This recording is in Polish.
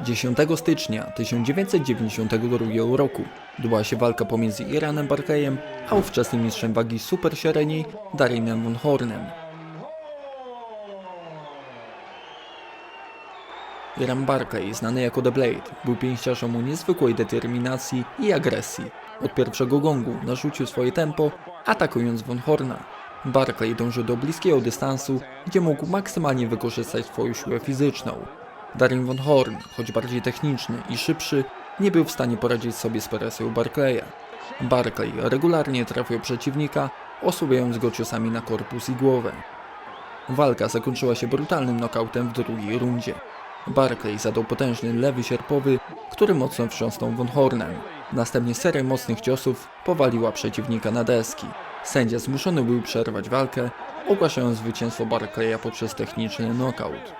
10 stycznia 1992 roku odbyła się walka pomiędzy Iranem Barklejem a ówczesnym mistrzem wagi super średniej Darinem von Hornem. Iran Barkley, znany jako The Blade, był pięściarzem o niezwykłej determinacji i agresji. Od pierwszego gongu narzucił swoje tempo, atakując Von Horna. Barkley dążył do bliskiego dystansu, gdzie mógł maksymalnie wykorzystać swoją siłę fizyczną. Darin Von Horn, choć bardziej techniczny i szybszy, nie był w stanie poradzić sobie z presją Barkleya. Barkley regularnie trafił przeciwnika, osłabiając go ciosami na korpus i głowę. Walka zakończyła się brutalnym nokautem w drugiej rundzie. Barclay zadał potężny lewy sierpowy, który mocno wstrząsnął Von Hornem. Następnie seria mocnych ciosów powaliła przeciwnika na deski. Sędzia zmuszony był przerwać walkę, ogłaszając zwycięstwo Barclaya poprzez techniczny knockout.